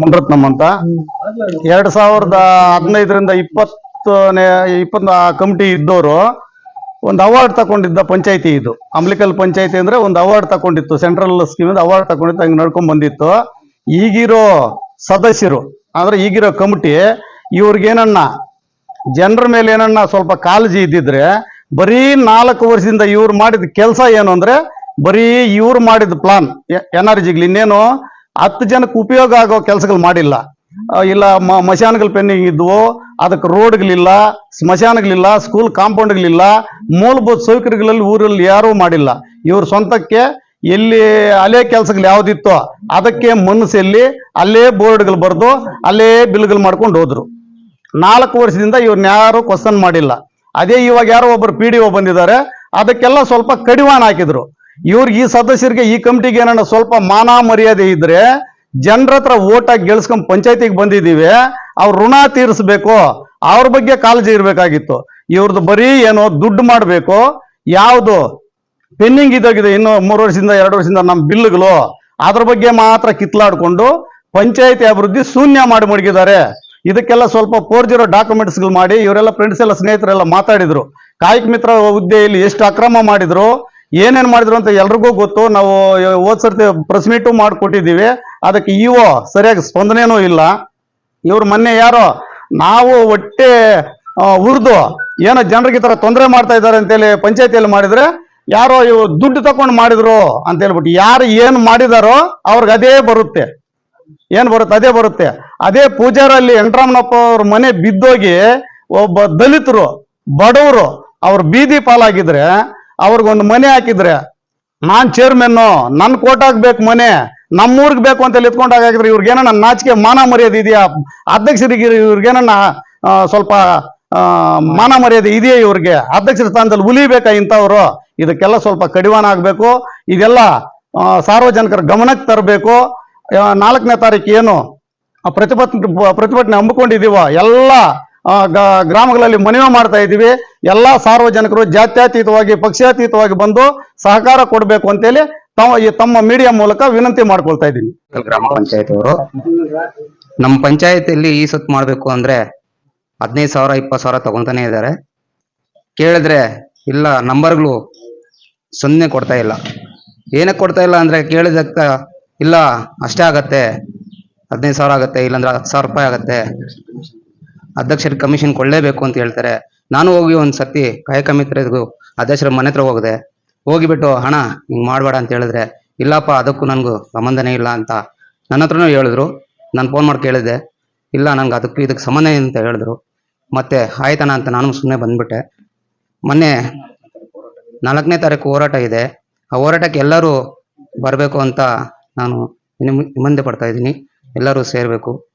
ಮುನ್ರತ್ನಂ ಅಂತ. ಎರಡ್ ಸಾವಿರದ ಹದಿನೈದರಿಂದ ಇಪ್ಪತ್ತನೇ, ಇಪ್ಪತ್ತ ಕಮಿಟಿ ಇದ್ದವರು ಒಂದು ಅವಾರ್ಡ್ ತಗೊಂಡಿದ್ದ ಪಂಚಾಯತಿ ಇದು. ಅಂಬ್ಲಿಕಲ್ ಪಂಚಾಯತಿ ಅಂದ್ರೆ ಒಂದು ಅವಾರ್ಡ್ ತಗೊಂಡಿತ್ತು. ಸೆಂಟ್ರಲ್ ಸ್ಕೀಮ್ ಅವಾರ್ಡ್ ತಗೊಂಡಿತ್ತು, ಹಂಗೆ ನಡ್ಕೊಂಡ್ ಬಂದಿತ್ತು. ಈಗಿರೋ ಸದಸ್ಯರು ಅಂದ್ರೆ ಈಗಿರೋ ಕಮಿಟಿ ಇವ್ರಿಗೇನನ್ನ ಜನರ ಮೇಲೆ ಏನನ್ನ ಸ್ವಲ್ಪ ಕಾಳಜಿ ಇದ್ದಿದ್ರೆ, ಬರೀ ನಾಲ್ಕು ವರ್ಷದಿಂದ ಇವ್ರು ಮಾಡಿದ ಕೆಲಸ ಏನು ಅಂದ್ರೆ, ಬರೀ ಇವ್ರು ಮಾಡಿದ ಪ್ಲಾನ್ ಎನ್ ಆರ್ ಜಿಗ್ಲಿ ಇನ್ನೇನು ಹತ್ತು ಜನಕ್ಕೆ ಉಪಯೋಗ ಆಗೋ ಕೆಲಸಗಳು ಮಾಡಿಲ್ಲ. ಇಲ್ಲ ಮಶಾನ್ಗಳು ಪೆಂಡಿಂಗ್ ಇದ್ವು, ಅದಕ್ಕೆ ರೋಡ್ಗಳಿಲ್ಲ, ಸ್ಮಶಾನಗಳಿಲ್ಲ, ಸ್ಕೂಲ್ ಕಾಂಪೌಂಡ್ಗಳಿಲ್ಲ, ಮೂಲಭೂತ ಸೌಕರ್ಯಗಳಲ್ಲಿ ಊರಲ್ಲಿ ಯಾರೂ ಮಾಡಿಲ್ಲ. ಇವ್ರ ಸ್ವಂತಕ್ಕೆ ಎಲ್ಲಿ ಅಲೆ ಕೆಲಸಗಳು ಯಾವುದಿತ್ತೋ ಅದಕ್ಕೆ ಮನಸ್ಸಲ್ಲಿ ಅಲ್ಲೇ ಬೋರ್ಡ್ಗಳು ಬರೆದು ಅಲ್ಲೇ ಬಿಲ್ಗಳು ಮಾಡ್ಕೊಂಡು ಹೋದ್ರು. ನಾಲ್ಕು ವರ್ಷದಿಂದ ಇವ್ರನ್ನ ಯಾರು ಕ್ವಶನ್ ಮಾಡಿಲ್ಲ. ಅದೇ ಇವಾಗ ಯಾರೋ ಒಬ್ಬರು ಪಿ ಡಿ ಬಂದಿದ್ದಾರೆ, ಅದಕ್ಕೆಲ್ಲ ಸ್ವಲ್ಪ ಕಡಿವಾಣ ಹಾಕಿದ್ರು. ಇವ್ರಿಗೆ ಈ ಸದಸ್ಯರಿಗೆ ಈ ಕಮಿಟಿಗೆ ಏನನ್ನ ಸ್ವಲ್ಪ ಮಾನ ಮರ್ಯಾದೆ ಇದ್ರೆ ಜನರ ಹತ್ರ ಓಟ್ ಹಾಕಿ ಗೆಲ್ಸ್ಕೊಂಡ್ ಪಂಚಾಯತಿಗೆ ಬಂದಿದ್ದೀವಿ ಅವ್ರ ಋಣ ತೀರಿಸ್ಬೇಕು, ಅವ್ರ ಬಗ್ಗೆ ಕಾಳಜಿ ಇರಬೇಕಾಗಿತ್ತು. ಇವ್ರದ್ದು ಬರೀ ಏನೋ ದುಡ್ಡು ಮಾಡಬೇಕು, ಯಾವುದು ಪೆನ್ನಿಂಗ್ ಇದಾಗಿದೆ ಇನ್ನು ಮೂರು ವರ್ಷದಿಂದ, ಎರಡು ವರ್ಷದಿಂದ ನಮ್ಮ ಬಿಲ್ಗಳು, ಅದ್ರ ಬಗ್ಗೆ ಮಾತ್ರ ಕಿತ್ಲಾಡ್ಕೊಂಡು ಪಂಚಾಯತಿ ಅಭಿವೃದ್ಧಿ ಶೂನ್ಯ ಮಾಡಿ ಮಡಗಿದ್ದಾರೆ. ಇದಕ್ಕೆಲ್ಲ ಸ್ವಲ್ಪ ಪೋರ್ಜಿರೋ ಡಾಕ್ಯುಮೆಂಟ್ಸ್ಗಳು ಮಾಡಿ, ಇವರೆಲ್ಲ ಫ್ರೆಂಡ್ಸ್ ಎಲ್ಲ ಸ್ನೇಹಿತರೆಲ್ಲ ಮಾತಾಡಿದ್ರು. ಕಾಯಕ ಮಿತ್ರ ಹುದ್ದೆಯಲ್ಲಿ ಎಷ್ಟು ಅಕ್ರಮ ಮಾಡಿದ್ರು ಏನೇನ್ ಮಾಡಿದ್ರು ಅಂತ ಎಲ್ರಿಗೂ ಗೊತ್ತು. ನಾವು ಹೋದ್ ಸರ್ತಿ ಪ್ರೆಸ್ ಮೀಟು ಮಾಡಿಕೊಟ್ಟಿದ್ದೀವಿ. ಅದಕ್ಕೆ ಇಒ ಸರಿಯಾಗಿ ಸ್ಪಂದನೆನೂ ಇಲ್ಲ. ಇವ್ರು ಮೊನ್ನೆ ಯಾರೋ, ನಾವು ಒಟ್ಟೆ ಉರಿದು ಉರ್ದು ಏನೋ ಜನರಿಗೆ ಈ ಥರ ತೊಂದರೆ ಮಾಡ್ತಾ ಇದ್ದಾರೆ ಅಂತೇಳಿ ಪಂಚಾಯತಿಯಲ್ಲಿ ಮಾಡಿದ್ರೆ, ಯಾರೋ ಇವು ದುಡ್ಡು ತಕೊಂಡು ಮಾಡಿದ್ರು ಅಂತ ಹೇಳ್ಬಿಟ್ಟು ಯಾರು ಏನು ಮಾಡಿದಾರೋ ಅವ್ರಿಗೆ ಅದೇ ಬರುತ್ತೆ. ಏನು ಬರುತ್ತೆ? ಅದೇ ಬರುತ್ತೆ. ಅದೇ ಪೂಜಾರಲ್ಲಿ ವೆಂಕಟರಾಮನಪ್ಪ ಅವ್ರ ಮನೆ ಬಿದ್ದೋಗಿ ಒಬ್ಬ ದಲಿತರು, ಬಡವರು, ಅವ್ರು ಬೀದಿ ಪಾಲಾಗಿದ್ರೆ ಅವ್ರಿಗೊಂದು ಮನೆ ಹಾಕಿದ್ರೆ, ನಾನ್ ಚೇರ್ಮನ್ನು ನನ್ ಕೋಟಾಗ್ ಬೇಕು ಮನೆ, ನಮ್ಮೂರ್ಗ್ ಬೇಕು ಅಂತ ಎತ್ಕೊಂಡಾಗ ಹಾಕಿದ್ರೆ ಇವ್ರಿಗೇನನ್ನ ನಾಚಿಕೆ ಮಾನ ಮರ್ಯಾದೆ ಇದೆಯಾ? ಅಧ್ಯಕ್ಷರಿಗೆ ಇವ್ರಿಗೇನ ಸ್ವಲ್ಪ ಮಾನ ಮರ್ಯಾದೆ ಇದೆಯಾ ಇವ್ರಿಗೆ? ಅಧ್ಯಕ್ಷರ ಸ್ಥಾನದಲ್ಲಿ ಉಲಿಬೇಕಾ ಇಂಥವ್ರು? ಇದಕ್ಕೆಲ್ಲ ಸ್ವಲ್ಪ ಕಡಿವಾಣ ಆಗ್ಬೇಕು. ಇದೆಲ್ಲ ಸಾರ್ವಜನಿಕರ ಗಮನಕ್ಕೆ ತರಬೇಕು. ನಾಲ್ಕನೇ ತಾರೀಕು ಏನು? ಆ, ಪ್ರತಿಭಟನೆ ಪ್ರತಿಭಟನೆ ಹಮ್ಮಿಕೊಂಡಿದೀವ ಎಲ್ಲ ಗ್ರಾಮಗಳಲ್ಲಿ ಮನವಿ ಮಾಡ್ತಾ ಇದ್ದೀವಿ. ಎಲ್ಲ ಸಾರ್ವಜನಿಕರು ಜಾತ್ಯತೀತವಾಗಿ ಪಕ್ಷಾತೀತವಾಗಿ ಬಂದು ಸಹಕಾರ ಕೊಡಬೇಕು ಅಂತೇಳಿ ತಾವು ಈ ತಮ್ಮ ಮೀಡಿಯಾ ಮೂಲಕ ವಿನಂತಿ ಮಾಡ್ಕೊಳ್ತಾ ಇದ್ದೀನಿ. ಗ್ರಾಮ ಪಂಚಾಯತ್ ಅವರು ನಮ್ಮ ಪಂಚಾಯತಿಯಲ್ಲಿ ಈ ಸತ್ ಮಾಡಬೇಕು ಅಂದ್ರೆ ಹದಿನೈದು ಸಾವಿರ, ಇಪ್ಪತ್ತು ಸಾವಿರ ತಗೊಂತಾನೆ ಇದ್ದಾರೆ. ಕೇಳಿದ್ರೆ ಇಲ್ಲ, ನಂಬರ್ಗಳು ಸೊನ್ನೆ ಕೊಡ್ತಾ ಇಲ್ಲ. ಏನಕ್ಕೆ ಕೊಡ್ತಾ ಇಲ್ಲ ಅಂದ್ರೆ ಕೇಳಿದಕ್ಕ ಇಲ್ಲ, ಅಷ್ಟೇ ಆಗತ್ತೆ. ಹದಿನೈದು ಸಾವಿರ ಆಗತ್ತೆ, ಇಲ್ಲಾಂದ್ರೆ ಹತ್ತು ಸಾವಿರ ರೂಪಾಯಿ ಆಗತ್ತೆ. ಅಧ್ಯಕ್ಷರಿಗೆ ಕಮಿಷನ್ ಕೊಡಲೇಬೇಕು ಅಂತ ಹೇಳ್ತಾರೆ. ನಾನು ಹೋಗಿ ಒಂದು ಸರ್ತಿ ಕಾಯಕ ಮಿತ್ರರಿಗೂ ಅಧ್ಯಕ್ಷರ ಮನೆ ಹತ್ರ ಹೋಗಿದೆ, ಹೋಗಿಬಿಟ್ಟು ಹಣ ಹಿಂಗೆ ಮಾಡಬೇಡ ಅಂತ ಹೇಳಿದ್ರೆ, ಇಲ್ಲಪ್ಪ, ಅದಕ್ಕೂ ನನಗೂ ಸಂಬಂಧನೇ ಇಲ್ಲ ಅಂತ ನನ್ನ ಹತ್ರನೂ ಹೇಳಿದ್ರು. ನಾನು ಫೋನ್ ಮಾಡಿ ಕೇಳಿದೆ ಇಲ್ಲ, ನಂಗೆ ಅದಕ್ಕೆ ಇದಕ್ಕೆ ಸಂಬಂಧ ಅಂತ ಹೇಳಿದ್ರು. ಮತ್ತೆ ಆಯ್ತಣ್ಣ ಅಂತ ನಾನು ಸುಮ್ಮನೆ ಬಂದ್ಬಿಟ್ಟೆ. ಮೊನ್ನೆ ನಾಲ್ಕನೇ ತಾರೀಕು ಹೋರಾಟ ಇದೆ. ಆ ಹೋರಾಟಕ್ಕೆ ಎಲ್ಲರೂ ಬರಬೇಕು ಅಂತ ನಾನು ನಿಮ್- ನಿಮ್ಮಂದೆ ಪಡ್ತಾ ಇದ್ದೀನಿ. ಎಲ್ಲರೂ ಸೇರಬೇಕು.